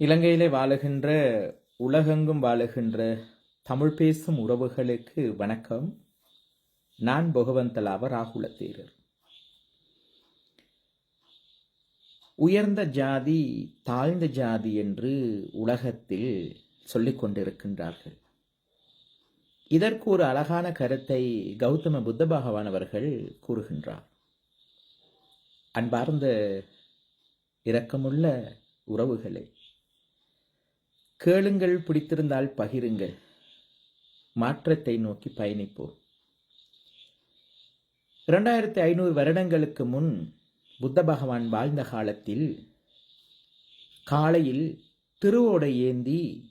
இலங்கையிலே வாழுகின்ற உலகெங்கும் வாழுகின்ற தமிழ் பேசும் உறவுகளுக்கு வணக்கம். நான் பகவந்தலாவ ராகுல தேரர் உயர்ந்த ஜாதி தாழ்ந்த ஜாதி என்று உலகத்தில் சொல்லிக் கொண்டிருக்கின்றார்கள். இதற்கு ஒரு அழகான கருத்தை கௌதம புத்த பகவான் அவர்கள் கூறுகின்றார். அன்பார்ந்த இரக்கமுள்ள உறவுகளை கேளுங்கள் பிடித்திருந்தால் பகிருங்கள். மாற்றத்தை நோக்கி பயணிப்போம். இரண்டாயிரத்தி ஐநூறு வருடங்களுக்கு முன் புத்த பகவான் வாழ்ந்த காலத்தில் காலையில் திருவோடை ஏந்தி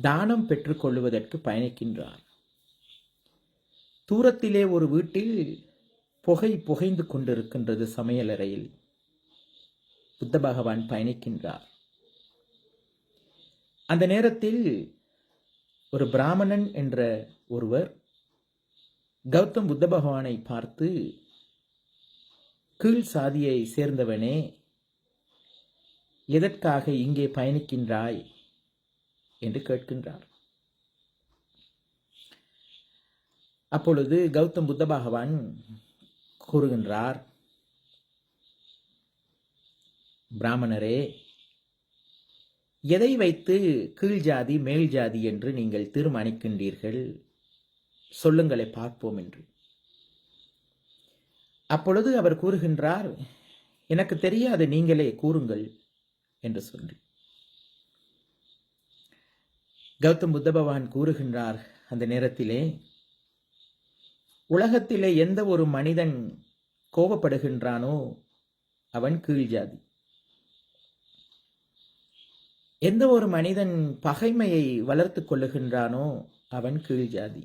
தானம் பெற்றுக்கொள்வதற்கு பயணிக்கின்றார். தூரத்திலே ஒரு வீட்டில் புகை புகைந்து கொண்டிருக்கின்றது சமையலறையில். புத்த பகவான் பயணிக்கின்றார். அந்த நேரத்தில் ஒரு பிராமணன் என்ற ஒருவர் கௌதம் புத்த பகவானை பார்த்து கீழ் சாதியை சேர்ந்தவனே எதற்காக இங்கே பயணிக்கின்றாய்? என்று கேட்கின்றார். அப்பொழுது கௌதம் புத்த பகவான் கூறுகின்றார் பிராமணரே எதை வைத்து கீழ் ஜாதி மேல் ஜாதி என்று நீங்கள் தீர்மானிக்கின்றீர்கள்? சொல்லுங்களை பார்ப்போம் என்று. அப்பொழுது அவர் கூறுகின்றார் எனக்கு தெரியாது நீங்களே கூறுங்கள் என்று சொல்லி கௌதம் புத்த பகவான் கூறுகின்றார் அந்த நேரத்திலே உலகத்திலே எந்த ஒரு மனிதன் கோபப்படுகின்றானோ அவன் கீழ் ஜாதி. எந்த ஒரு மனிதன் பகைமையை வளர்த்து கொள்ளுகின்றானோ அவன் கீழ் ஜாதி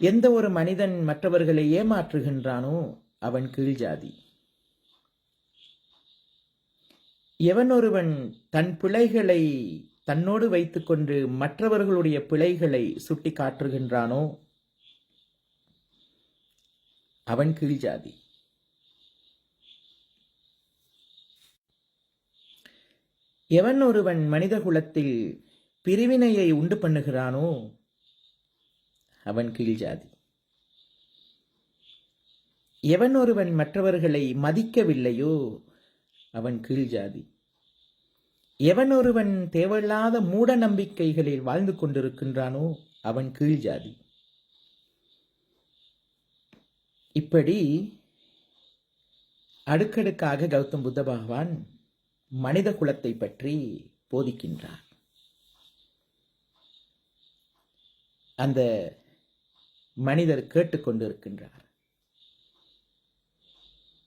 எந்த ஒரு மனிதன் மற்றவர்களை ஏமாற்றுகின்றானோ அவன் கீழ் ஜாதி எவன் ஒருவன் தன் பிழைகளை தன்னோடு வைத்துக்கொண்டு மற்றவர்களுடைய பிழைகளை சுட்டி காட்டுகின்றானோ அவன் கீழ் ஜாதி எவன் ஒருவன் மனித குலத்தில் பிரிவினையை உண்டு பண்ணுகிறானோ அவன் கீழ் ஜாதி. எவன் ஒருவன் மற்றவர்களை மதிக்கவில்லையோ அவன் கீழ் ஜாதி. எவன் ஒருவன் தேவையில்லாத மூட நம்பிக்கைகளில் வாழ்ந்து கொண்டிருக்கின்றானோ அவன் கீழ் ஜாதி. இப்படி அடுக்கடுக்காக கௌதம் புத்த பகவான் மனித குலத்தை பற்றி போதிக்கின்றார். அந்த மனிதர் கேட்டுக்கொண்டிருக்கின்றார்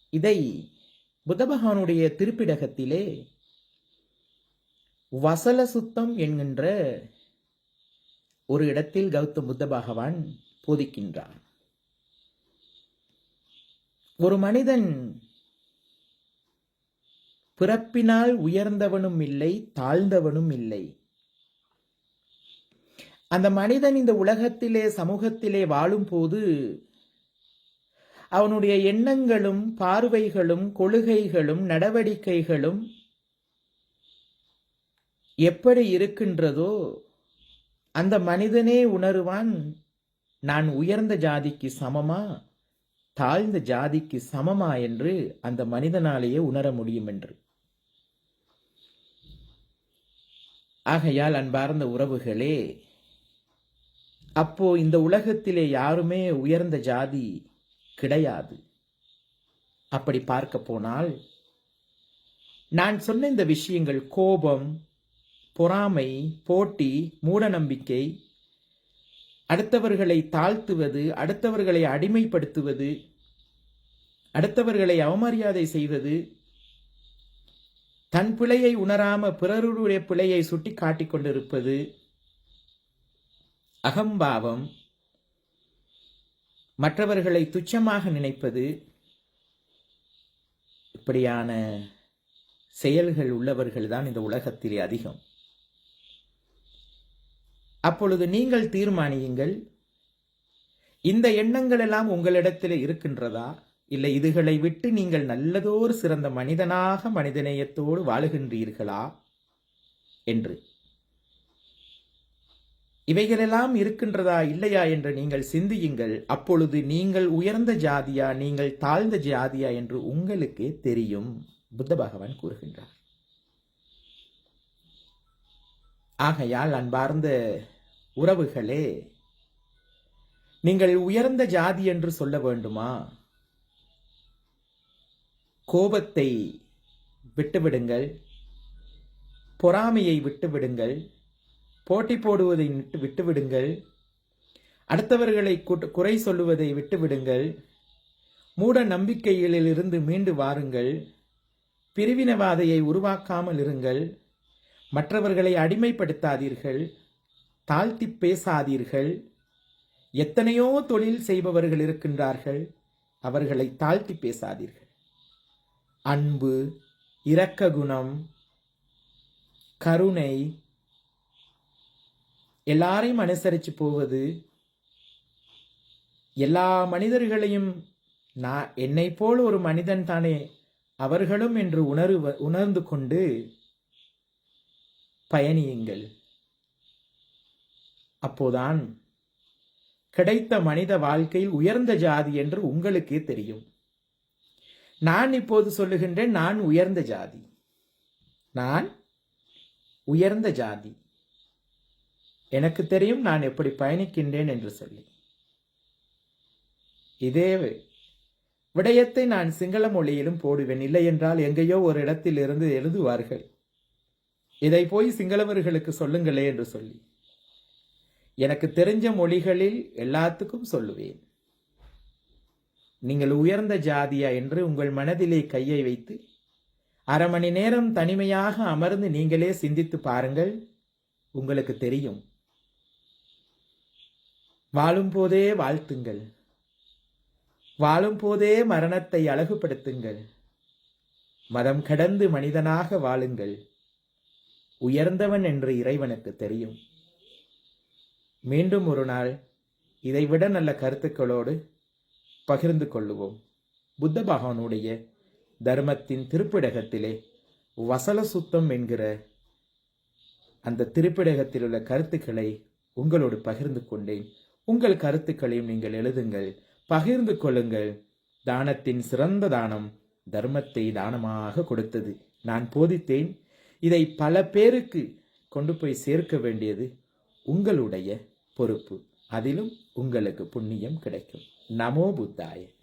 இதை புத்த பகவானுடைய திருப்பிடகத்திலே வசல சுத்தம் என்கின்ற ஒரு இடத்தில் கௌதம் புத்த பகவான் போதிக்கின்றார். ஒரு மனிதன் பிறப்பினால் உயர்ந்தவனும் இல்லை தாழ்ந்தவனும் இல்லை. அந்த மனிதன் இந்த உலகத்திலே சமூகத்திலே வாழும்போது அவனுடைய எண்ணங்களும் பார்வைகளும் கொள்கைகளும் நடவடிக்கைகளும் எப்படி இருக்கின்றதோ அந்த மனிதனே உணருவான் நான் உயர்ந்த ஜாதிக்கு சமமா தாழ்ந்த ஜாதிக்கு சமமா என்று அந்த மனிதனாலேயே உணர முடியும் என்று. ஆகையால் அன்பார்ந்த உறவுகளே அப்போ இந்த உலகத்திலே யாருமே உயர்ந்த ஜாதி கிடையாது. அப்படி பார்க்க போனால் நான் சொன்ன இந்த விஷயங்கள் கோபம் பொறாமை போட்டி மூடநம்பிக்கை அடுத்தவர்களை தாழ்த்துவது அடுத்தவர்களை அடிமைப்படுத்துவது அடுத்தவர்களை அவமரியாதை செய்வது தன் பிழையை உணராம பிறருடைய பிழையை சுட்டி காட்டிக் கொண்டிருப்பது அகம்பாவம். மற்றவர்களை துச்சமாக நினைப்பது இப்படியான செயல்கள் உள்ளவர்கள் தான் இந்த உலகத்திலே அதிகம். அப்பொழுது நீங்கள் தீர்மானியுங்கள் இந்த எண்ணங்கள் எல்லாம் உங்களிடத்தில் இருக்கின்றதா? இல்லை இதுகளை விட்டு நீங்கள் நல்லதோர் சிறந்த மனிதனாக மனிதநேயத்தோடு வாழுகின்றீர்களா? என்று. இவைகளெல்லாம் இருக்கின்றதா இல்லையா என்று நீங்கள் சிந்தியுங்கள். அப்பொழுது நீங்கள் உயர்ந்த ஜாதியா நீங்கள் தாழ்ந்த ஜாதியா என்று உங்களுக்கே தெரியும் புத்த பகவான் கூறுகின்றார். ஆகையால் அன்பார்ந்த உறவுகளே நீங்கள் உயர்ந்த ஜாதி என்று சொல்ல வேண்டுமா? கோபத்தை விட்டுவிடுங்கள். பொறாமையை விட்டுவிடுங்கள். போட்டி போடுவதை விட்டு விட்டுவிடுங்கள். அடுத்தவர்களை குறை சொல்லுவதை விட்டுவிடுங்கள். மூட நம்பிக்கைகளிலிருந்து மீண்டு வாருங்கள். பிரிவினவாதையை உருவாக்காமல் இருங்கள். மற்றவர்களை அடிமைப்படுத்தாதீர்கள். தாழ்த்தி பேசாதீர்கள். எத்தனையோ தொழில் செய்பவர்கள் இருக்கின்றார்கள். அவர்களை தாழ்த்தி பேசாதீர்கள். அன்பு இரக்க குணம் கருணை எல்லாரையும் அனுசரித்து போவது எல்லா மனிதர்களையும் நான் என்னை போல் ஒரு மனிதன் தானே அவர்களும் என்று உணர்வு உணர்ந்து கொண்டு பயணியுங்கள். அப்போதான் கிடைத்த மனித வாழ்க்கையில் உயர்ந்த ஜாதி என்று உங்களுக்கே தெரியும். நான் இப்போது சொல்லுகின்றேன் நான் உயர்ந்த ஜாதி. நான் உயர்ந்த ஜாதி. எனக்கு தெரியும் நான் எப்படி பயணிக்கின்றேன் என்று சொல்லி. இதே விடயத்தை நான் சிங்கள மொழியிலும் போடுவேன். இல்லை என்றால் எங்கேயோ ஒரு இடத்தில் இருந்து எழுதுவார்கள். இதை போய் சிங்களவர்களுக்கு சொல்லுங்களே என்று சொல்லி. எனக்கு தெரிஞ்ச மொழிகளில் எல்லாத்துக்கும் சொல்லுவேன். நீங்கள் உயர்ந்த ஜாதியா என்று உங்கள் மனதிலே கையை வைத்து அரை மணி நேரம் தனிமையாக அமர்ந்து நீங்களே சிந்தித்து பாருங்கள் உங்களுக்கு தெரியும். வாழும் போதே வாழ்த்துங்கள். வாழும் போதே மரணத்தை அழகுபடுத்துங்கள். மதம் கடந்து மனிதனாக வாழுங்கள். உயர்ந்தவன் என்று இறைவனுக்கு தெரியும். மீண்டும் ஒரு நாள் இதைவிட நல்ல கருத்துக்களோடு பகிர்ந்து கொள்ளுவோம். புத்த பகவானுடைய தர்மத்தின் திருப்பிடகத்திலே வசல சுத்தம் என்கிற அந்த திருப்பிடகத்தில் உள்ள கருத்துக்களை உங்களோடு பகிர்ந்து கொண்டேன். உங்கள் கருத்துக்களையும் நீங்கள் எழுதுங்கள். பகிர்ந்து கொள்ளுங்கள். தானத்தின் சிறந்த தானம் தர்மத்தை தானமாக கொடுத்தது. நான் போதித்தேன். இதை பல பேருக்கு கொண்டு போய் சேர்க்க வேண்டியது உங்களுடைய பொறுப்பு. அதிலும் உங்களுக்கு புண்ணியம் கிடைக்கும். නමෝ බුද්ධාය.